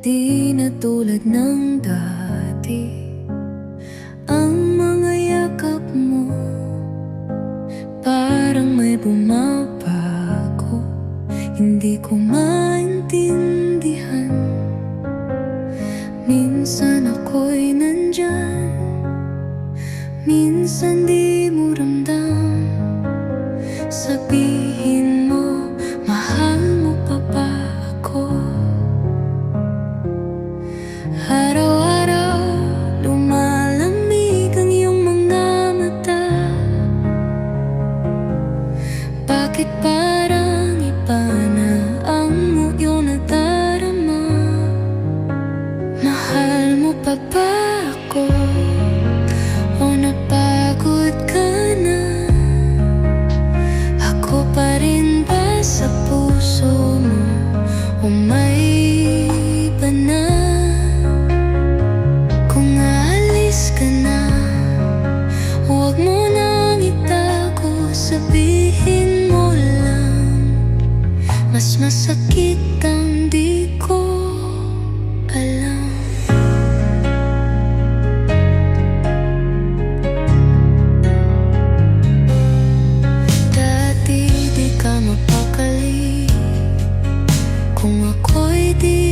Di na tulad ng dati. Ang mga yakap mo Parang may bumabago. Hindi ko maintindihan. Minsan ako'y nandyan. Minsan di pa ba ako? O napagod ka na? Ako pa sa puso mo? O may iba na? Kung aalis ka na Huwag mo Sabihin mo lang Mas masakit Kung